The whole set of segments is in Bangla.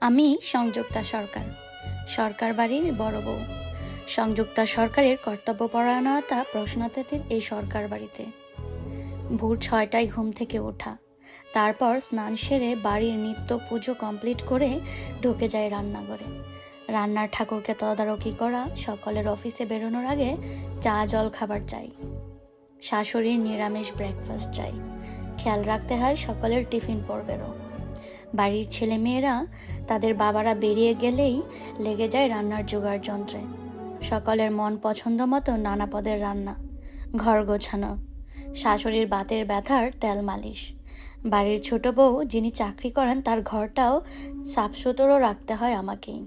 আমি সংযুক্তা সরকার সরকার বাড়ির বড় বউ। সংযুক্তা সরকারের কর্তব্যপরায়ণতা প্রশ্নাতীত এই সরকার বাড়িতে। ভোর ছয়টায় ঘুম থেকে ওঠা, তারপর স্নান সেরে বাড়ির নিত্য পুজো কমপ্লিট করে ঢুকে যায় রান্নাঘরে। রান্নার ঠাকুরকে তদারকি করা, সকলের অফিসে বেরোনোর আগে চা জল খাবার চাই। শাশুড়ির নিরামিষ ব্রেকফাস্ট চাই। খেয়াল রাখতে হয় সকলের টিফিন পর্বেরও। বাড়ির ছেলে মেয়েরা তাদের বাবারা বেরিয়ে গেলেই লেগে যায় রান্নার জোগাড় যন্ত্রে। সকলের মন পছন্দ মতো নানা পদের রান্না, ঘর গোছানো, শাশুড়ির বাতের ব্যথার তেল মালিশ। বাড়ির ছোট বউ যিনি চাকরি করেন তার ঘরটাও সাফসুতরো রাখতে হয় আমাকেই।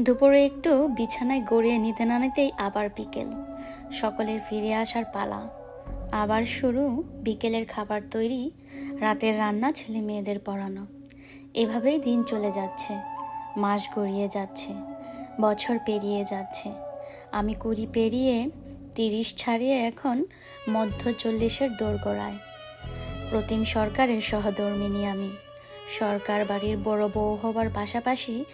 দুপুরে একটু বিছানায় গড়িয়ে নিতে না নিতেই আবার বিকেল। সকলের ফিরে আসার পালা। আবার শুরু বিকেলের খাবার তৈরি, রাতের রান্না ছেলে মেয়েদের পড়ানো। এভাবেই দিন চলে যাচ্ছে। মাস গড়িয়ে যাচ্ছে। বছর পেরিয়ে যাচ্ছে। আমি কুড়ি পেরিয়ে তিরিশ ছাড়িয়ে এখন মধ্য চল্লিশের দোরগোড়ায়। প্রতিম সরকারের সহধর্মিনী আমি। সরকার বাড়ির বড় বউ হবার পাশাপাশি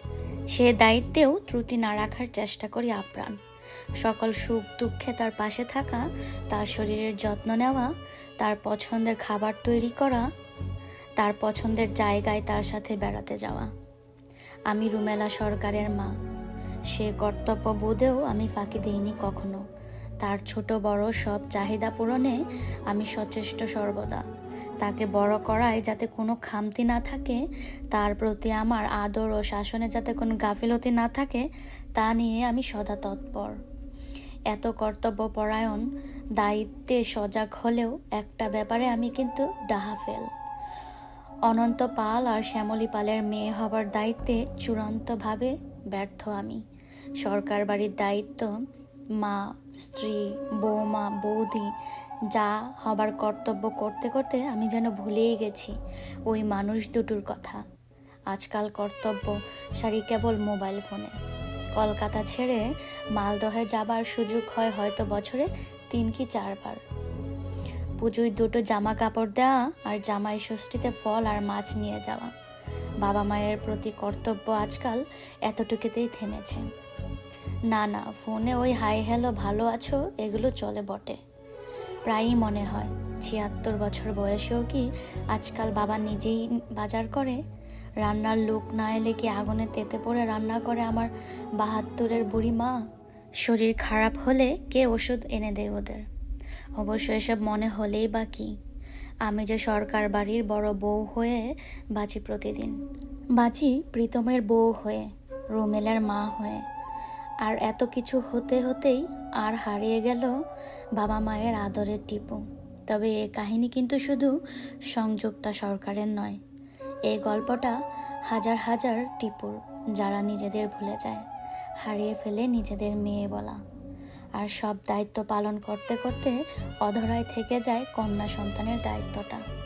সে দায়িত্বেও ত্রুটি না রাখার চেষ্টা করি আপ্রাণ। সকল সুখ দুঃখে তার পাশে থাকা, তার শরীরের যত্ন নেওয়া, তার পছন্দের খাবার তৈরি করা তার পছন্দের জায়গায় তার সাথে বেড়াতে যাওয়া। আমি রুমেলা সরকারের মা। সে কর্তব্য বোধেও আমি ফাঁকি দিইনি কখনো। তার ছোট বড় সব চাহিদা পূরণে আমি সচেষ্ট সর্বদা। তাকে বড় করায় যাতে কোনো খামতি না থাকে, তার প্রতি আমার আদর ও শাসনে যাতে কোনো গাফিলতি না থাকে, তা নিয়ে আমি সদা তৎপর। এত কর্তব্য পরায়ণ দায়িত্বে সজাগ হলেও একটা ব্যাপারে আমি কিন্তু ডাহা ডাহাফেল অনন্ত পাল আর শ্যামলী পালের মেয়ে হবার দায়িত্বে চূড়ান্তভাবে ব্যর্থ আমি। সরকার বাড়ির দায়িত্ব, মা, স্ত্রী, বৌমা, বৌদি, যা হবার কর্তব্য করতে করতে আমি যেন ভুলেই গেছি, ওই মানুষ দুটোর কথা। আজকাল কর্তব্য সারি কেবল মোবাইল ফোনে। কলকাতা ছেড়ে মালদহে যাবার সুযোগ হয় হয়তো বছরে তিন কি চারবার। পুজোয় দুটো জামা কাপড় দেওয়া আর জামাই ষষ্ঠীতে ফল আর মাছ নিয়ে যাওয়া। বাবা মায়ের প্রতি কর্তব্য আজকাল এতটুকুতেই থেমেছে। না না, ফোনে ওই হাই হ্যালো, ভালো আছো, এগুলো চলে বটে। প্রায়ই মনে হয়, ছিয়াত্তর বছর বয়সেও কি আজকাল বাবা নিজেই বাজার করে? রান্নার লোক না এলে কি আগুনে তেতে পড়ে রান্না করে আমার বাহাত্তরের বুড়ি মা? শরীর খারাপ হলে কে ওষুধ এনে দেয় ওদের? অবশ্য এসব মনে হলেই বা কি? আমি যে সরকার বাড়ির বড় বউ হয়ে বাঁচি প্রতিদিন। বাঁচি প্রীতমের বউ হয়ে, রুমেলের মা হয়ে। আর এত কিছু হতে হতেই আর হারিয়ে গেল বাবা মায়ের আদরের টিপু। তবে এ কাহিনী কিন্তু শুধু সংযুক্তা সরকারের নয় এই গল্পটা হাজার হাজার টিপুর, যারা নিজেদের ভুলে যায়, হারিয়ে ফেলে নিজেদের মেয়ে বলা। আর সব দায়িত্ব পালন করতে করতে অধরায় থেকে যায় কন্যা সন্তানের দায়িত্বটা।